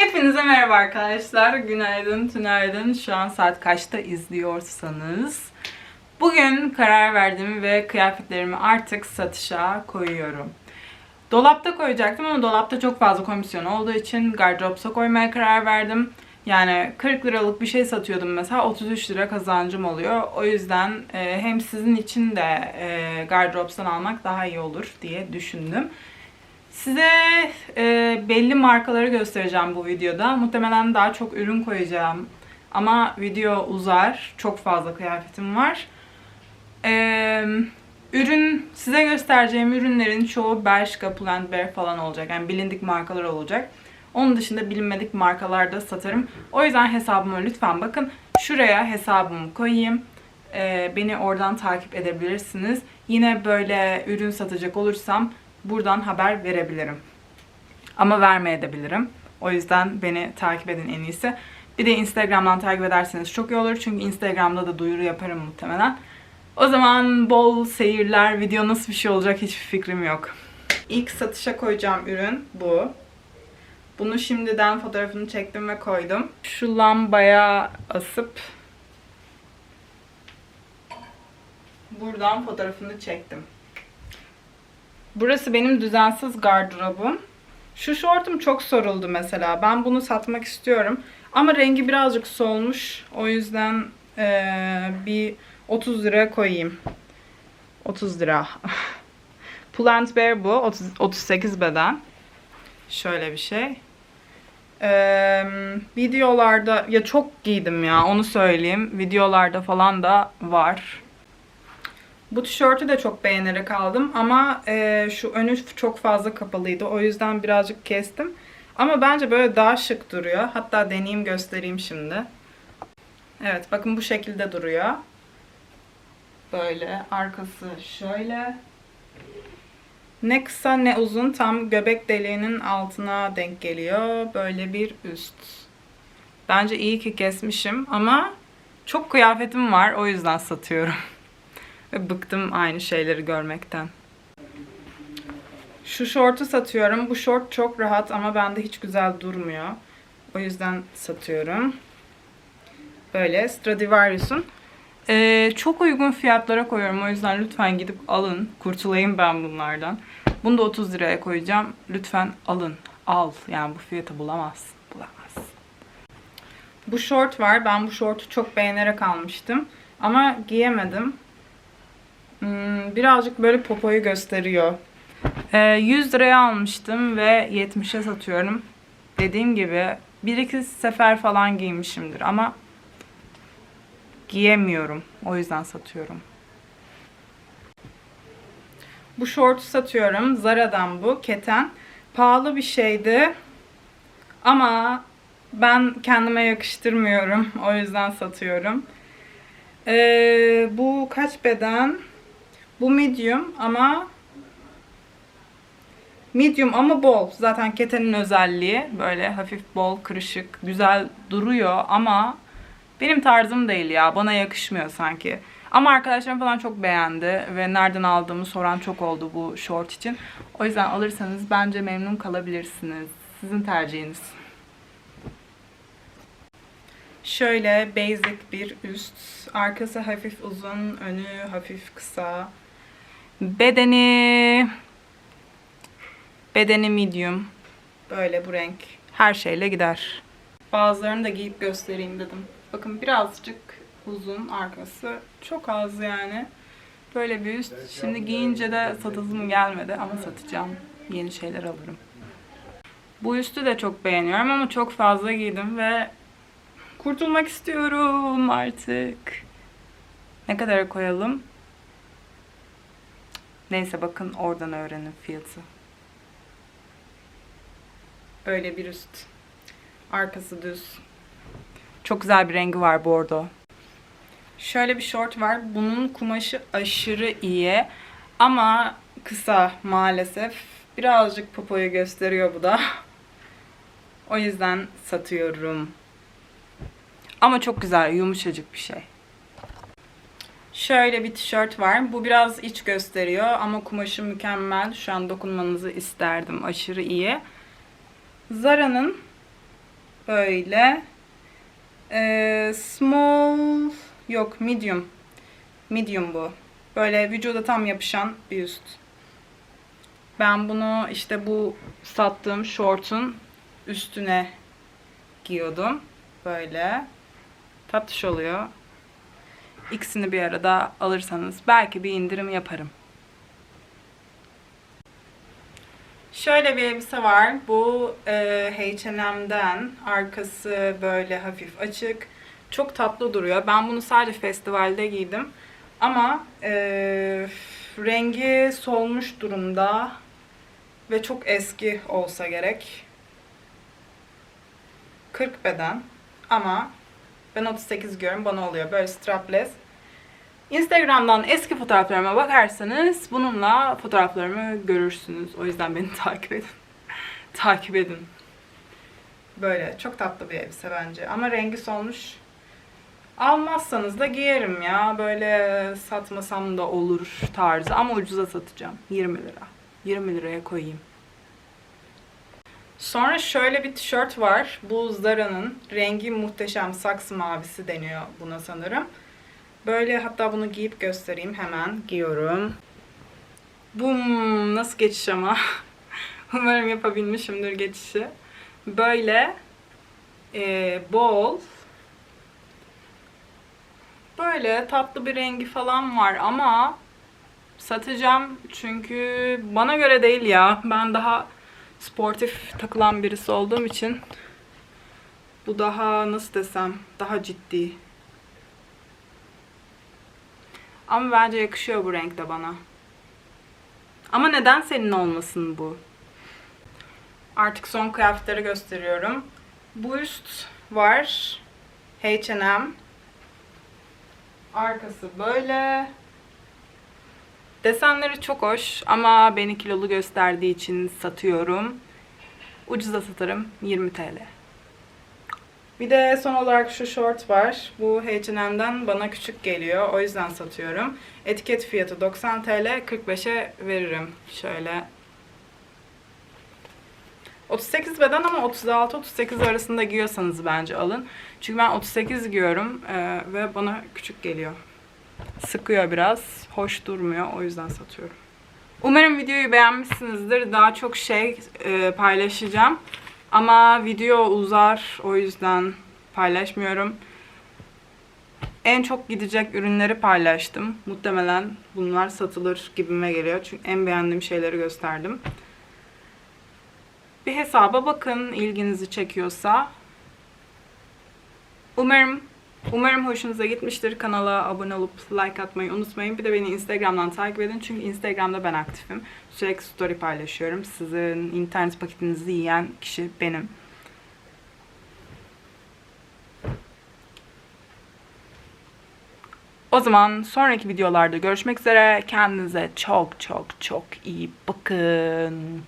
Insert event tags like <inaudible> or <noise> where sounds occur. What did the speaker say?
Hepinize merhaba arkadaşlar. Günaydın, tünaydın. Şu an saat kaçta izliyorsanız. Bugün karar verdim ve kıyafetlerimi artık satışa koyuyorum. Dolapta koyacaktım ama dolapta çok fazla komisyon olduğu için gardıropsa koymaya karar verdim. Yani 40 liralık bir şey satıyordum mesela 33 lira kazancım oluyor. O yüzden e, hem sizin için de e, gardıropsan almak daha iyi olur diye düşündüm. Size e, belli markaları göstereceğim bu videoda. Muhtemelen daha çok ürün koyacağım. Ama video uzar. Çok fazla kıyafetim var. E, ürün, size göstereceğim ürünlerin çoğu Bershka, Pull&Bear falan olacak. Yani bilindik markalar olacak. Onun dışında bilinmedik markalar da satarım. O yüzden hesabıma lütfen bakın. Şuraya hesabımı koyayım. E, beni oradan takip edebilirsiniz. Yine böyle ürün satacak olursam buradan haber verebilirim. Ama vermeyebilirim. O yüzden beni takip edin en iyisi. Bir de Instagram'dan takip ederseniz çok iyi olur. Çünkü Instagram'da da duyuru yaparım muhtemelen. O zaman bol seyirler. Video nasıl bir şey olacak hiçbir fikrim yok. İlk satışa koyacağım ürün bu. Bunu şimdiden fotoğrafını çektim ve koydum. Şu lambaya asıp buradan fotoğrafını çektim. Burası benim düzensiz gardırobum. Şu şortum çok soruldu mesela. Ben bunu satmak istiyorum. Ama rengi birazcık solmuş. O yüzden eee, bir 30 lira koyayım. 30 lira. Plant Bear bu. 30, 38 beden. Şöyle bir şey. Eee, videolarda ya çok giydim ya onu söyleyeyim. Videolarda falan da var. Bu tişörtü de çok beğenerek aldım ama e, şu önü çok fazla kapalıydı. O yüzden birazcık kestim. Ama bence böyle daha şık duruyor. Hatta deneyeyim göstereyim şimdi. Evet bakın bu şekilde duruyor. Böyle arkası şöyle. Ne kısa ne uzun tam göbek deliğinin altına denk geliyor. Böyle bir üst. Bence iyi ki kesmişim ama çok kıyafetim var o yüzden satıyorum. <laughs> Ve bıktım aynı şeyleri görmekten. Şu şortu satıyorum. Bu şort çok rahat ama bende hiç güzel durmuyor. O yüzden satıyorum. Böyle Stradivarius'un. Ee, çok uygun fiyatlara koyuyorum. O yüzden lütfen gidip alın. Kurtulayım ben bunlardan. Bunu da 30 liraya koyacağım. Lütfen alın. Al. Yani bu fiyatı bulamazsın. Bulamazsın. Bu şort var. Ben bu şortu çok beğenerek almıştım. Ama giyemedim. Hmm, birazcık böyle popoyu gösteriyor. Ee, 100 liraya almıştım ve 70'e satıyorum. Dediğim gibi bir iki sefer falan giymişimdir ama giyemiyorum. O yüzden satıyorum. Bu şortu satıyorum. Zara'dan bu. Keten. Pahalı bir şeydi. Ama ben kendime yakıştırmıyorum. <laughs> O yüzden satıyorum. Ee, bu kaç beden? Bu medium ama medium ama bol. Zaten ketenin özelliği böyle hafif bol, kırışık, güzel duruyor ama benim tarzım değil ya. Bana yakışmıyor sanki. Ama arkadaşlarım falan çok beğendi ve nereden aldığımı soran çok oldu bu short için. O yüzden alırsanız bence memnun kalabilirsiniz. Sizin tercihiniz. Şöyle basic bir üst. Arkası hafif uzun, önü hafif kısa. Bedeni bedeni medium. Böyle bu renk. Her şeyle gider. Bazılarını da giyip göstereyim dedim. Bakın birazcık uzun arkası. Çok az yani. Böyle bir üst. Şimdi giyince de satasım gelmedi ama satacağım. Yeni şeyler alırım. Bu üstü de çok beğeniyorum ama çok fazla giydim ve kurtulmak istiyorum artık. Ne kadar koyalım? Neyse bakın oradan öğrenin fiyatı. Böyle bir üst. Arkası düz. Çok güzel bir rengi var bordo. Şöyle bir şort var. Bunun kumaşı aşırı iyi. Ama kısa maalesef. Birazcık popoyu gösteriyor bu da. <laughs> O yüzden satıyorum. Ama çok güzel, yumuşacık bir şey. Şöyle bir tişört var. Bu biraz iç gösteriyor ama kumaşı mükemmel. Şu an dokunmanızı isterdim. Aşırı iyi. Zara'nın Böyle. Ee, small yok medium. Medium bu. Böyle vücuda tam yapışan bir üst. Ben bunu işte bu sattığım şortun üstüne giyiyordum. Böyle. Tatlış oluyor. İkisini bir arada alırsanız belki bir indirim yaparım. Şöyle bir elbise var. Bu e, H&M'den. Arkası böyle hafif açık. Çok tatlı duruyor. Ben bunu sadece festivalde giydim. Ama e, rengi solmuş durumda. Ve çok eski olsa gerek. 40 beden. Ama ben 38 giyiyorum. Bana oluyor. Böyle strapless. Instagram'dan eski fotoğraflarıma bakarsanız bununla fotoğraflarımı görürsünüz. O yüzden beni <laughs> takip edin. takip edin. Böyle çok tatlı bir elbise bence. Ama rengi solmuş. Almazsanız da giyerim ya. Böyle satmasam da olur tarzı. Ama ucuza satacağım. 20 lira. 20 liraya koyayım. Sonra şöyle bir tişört var. Bu Zara'nın. Rengi muhteşem saksı mavisi deniyor buna sanırım. Böyle hatta bunu giyip göstereyim hemen. Giyiyorum. Bum nasıl geçiş ama. <laughs> Umarım yapabilmişimdir geçişi. Böyle e, bol böyle tatlı bir rengi falan var ama satacağım çünkü bana göre değil ya. Ben daha sportif takılan birisi olduğum için bu daha nasıl desem daha ciddi. Ama bence yakışıyor bu renk de bana. Ama neden senin olmasın bu? Artık son kıyafetleri gösteriyorum. Bu üst var. H&M. Arkası böyle. Desenleri çok hoş ama beni kilolu gösterdiği için satıyorum. Ucuza satarım 20 TL. Bir de son olarak şu short var. Bu H&M'den bana küçük geliyor. O yüzden satıyorum. Etiket fiyatı 90 TL. 45'e veririm. Şöyle. 38 beden ama 36-38 arasında giyiyorsanız bence alın. Çünkü ben 38 giyiyorum ve bana küçük geliyor. Sıkıyor biraz. Hoş durmuyor. O yüzden satıyorum. Umarım videoyu beğenmişsinizdir. Daha çok şey e, paylaşacağım. Ama video uzar. O yüzden paylaşmıyorum. En çok gidecek ürünleri paylaştım. Muhtemelen bunlar satılır gibime geliyor. Çünkü en beğendiğim şeyleri gösterdim. Bir hesaba bakın ilginizi çekiyorsa. Umarım Umarım hoşunuza gitmiştir. Kanala abone olup like atmayı unutmayın. Bir de beni Instagram'dan takip edin. Çünkü Instagram'da ben aktifim. Sürekli story paylaşıyorum. Sizin internet paketinizi yiyen kişi benim. O zaman sonraki videolarda görüşmek üzere. Kendinize çok çok çok iyi bakın.